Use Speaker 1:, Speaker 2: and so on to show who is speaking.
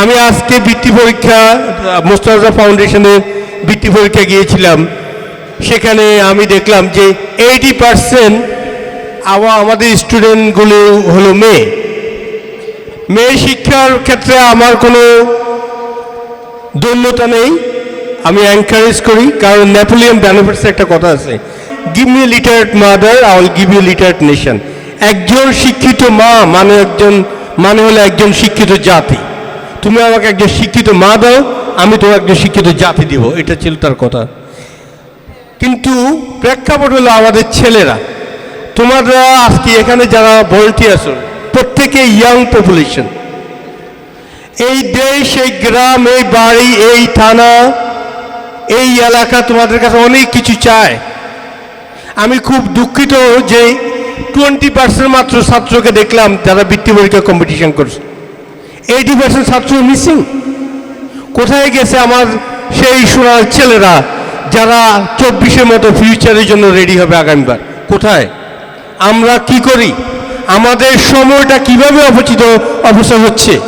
Speaker 1: আমি আজকে বৃত্তি পরীক্ষা মোস্তাজা ফাউন্ডেশনের বৃত্তি পরীক্ষা গিয়েছিলাম। সেখানে আমি দেখলাম যে এইটি পার্সেন্ট আমাদের স্টুডেন্টগুলো হলো মেয়ে। মেয়ে শিক্ষার ক্ষেত্রে আমার কোনো দৈন্যতা নেই। আমি এনকারেজ করি, কারণ নেপোলিয়ান ব্যানোফেটসের একটা কথা আছে give me literate mother I will give you literate nation একজন শিক্ষিত মা মানে একজন মানে হলো একজন শিক্ষিত জাতি। তুমি আমাকে একজন শিক্ষিত মা দাও, আমি তোমাকে একজন শিক্ষিত জাতি দিব। এটা ছিল তার কথা। কিন্তু প্রেক্ষাপট হলো আমাদের ছেলেরা। তোমরা আজকে এখানে যারা ভলেন্টিয়ার্স প্রত্যেকে ইয়াং পপুলেশন এই দেশ, এই গ্রাম, এই বাড়ি, এই থানা, এই এলাকা তোমাদের কাছে অনেক কিছু চায়। আমি খুব দুঃখিত যে টোয়েন্টি পার্সেন্ট মাত্র ছাত্রকে দেখলাম যারা বৃত্তি পরীক্ষা কম্পিটিশন করছে। এইটি পার্সেন্ট ছাত্র মিসিং কোথায় গেছে আমার সেই সোনার ছেলেরা যারা চব্বিশের মতো ফিউচারের জন্য রেডি হবে আগামীবার? কোথায়? আমরা কি করি? আমাদের সময়টা কীভাবে অপচিত অপচয় হচ্ছে?